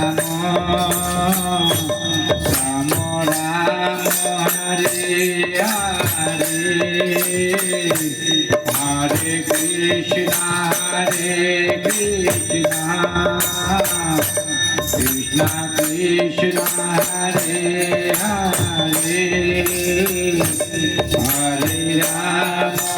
Hare Hare Hare Rama